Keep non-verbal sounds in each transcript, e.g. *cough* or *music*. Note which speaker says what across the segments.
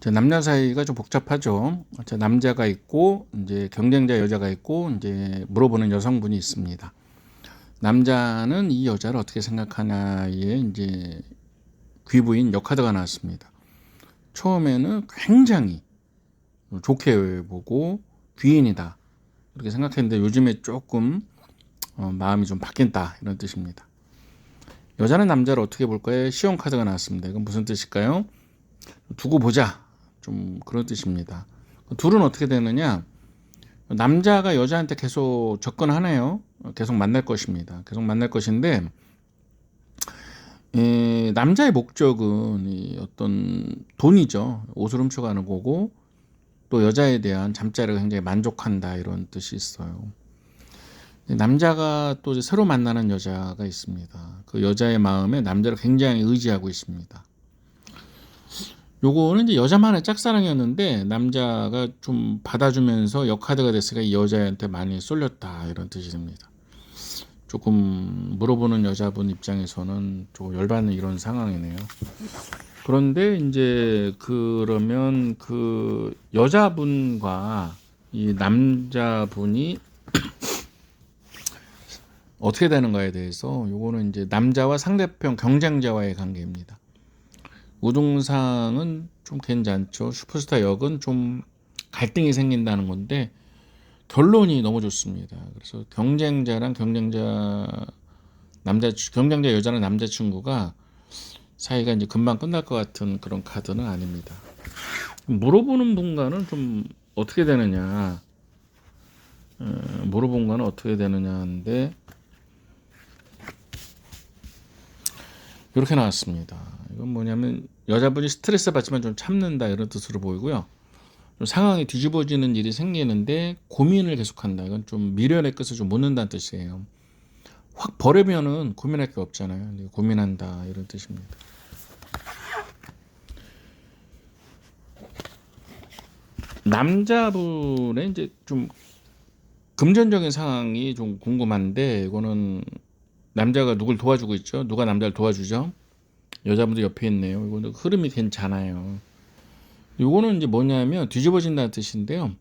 Speaker 1: 자, 남녀 사이가 좀 복잡하죠. 자, 남자가 있고 이제 경쟁자 여자가 있고 이제 물어보는 여성분이 있습니다. 남자는 이 여자를 어떻게 생각하나에 이제 귀부인 역카드가 나왔습니다. 처음에는 굉장히 좋게 보고 귀인이다 이렇게 생각했는데 요즘에 조금 어, 마음이 좀 바뀐다 이런 뜻입니다. 여자는 남자를 어떻게 볼까요? 시험 카드가 나왔습니다. 이건 무슨 뜻일까요? 두고 보자 좀 그런 뜻입니다. 둘은 어떻게 되느냐? 남자가 여자한테 계속 접근하네요. 계속 만날 것입니다. 계속 만날 것인데 에, 남자의 목적은 이 어떤 돈이죠. 옷을 훔쳐가는 거고 또 여자에 대한 잠자리가 굉장히 만족한다 이런 뜻이 있어요. 남자가 또 이제 새로 만나는 여자가 있습니다. 그 여자의 마음에 남자를 굉장히 의지하고 있습니다. 요거는 이제 여자만의 짝사랑이었는데 남자가 좀 받아주면서 역카드가 됐으니까 이 여자한테 많이 쏠렸다 이런 뜻이 됩니다. 조금 물어보는 여자분 입장에서는 조금 열받는 이런 상황이네요. 그런데 이제 그러면 그 여자분과 이 남자분이 *clears throat* 어떻게 되는가에 대해서 요거는 이제 남자와 상대편 경쟁자와의 관계입니다. 우등상은 좀 괜찮죠. 슈퍼스타 역은 좀 갈등이 생긴다는 건데 결론이 너무 좋습니다. 그래서 경쟁자랑 경쟁자 남자 경쟁자 여자랑 남자 친구가 사이가 이제 금방 끝날 것 같은 그런 카드는 아닙니다. 물어보는 분과는 좀 어떻게 되느냐, 어, 물어본 거는 어떻게 되느냐인데 이렇게 나왔습니다. 이건 뭐냐면 여자분이 스트레스 받지만 좀 참는다 이런 뜻으로 보이고요. 좀 상황이 뒤집어지는 일이 생기는데 고민을 계속한다. 이건 좀 미련의 끝을 좀 묻는다는 뜻이에요. 확 버리면은 고민할 게 없잖아요. 고민한다 이런 뜻입니다. 남자분의 이제 좀 금전적인 상황이 좀 궁금한데 이거는 남자가 누굴 도와주고 있죠? 누가 남자를 도와주죠? 여자분도 옆에 있네요. 이거는 흐름이 괜찮아요. 이거는 이제 뭐냐면 뒤집어진다는 뜻인데요.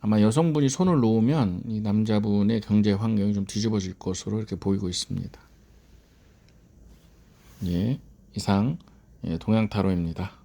Speaker 1: 아마 여성분이 손을 놓으면 이 남자분의 경제 환경이 좀 뒤집어질 것으로 이렇게 보이고 있습니다. 예, 이상 예, 동양 타로입니다.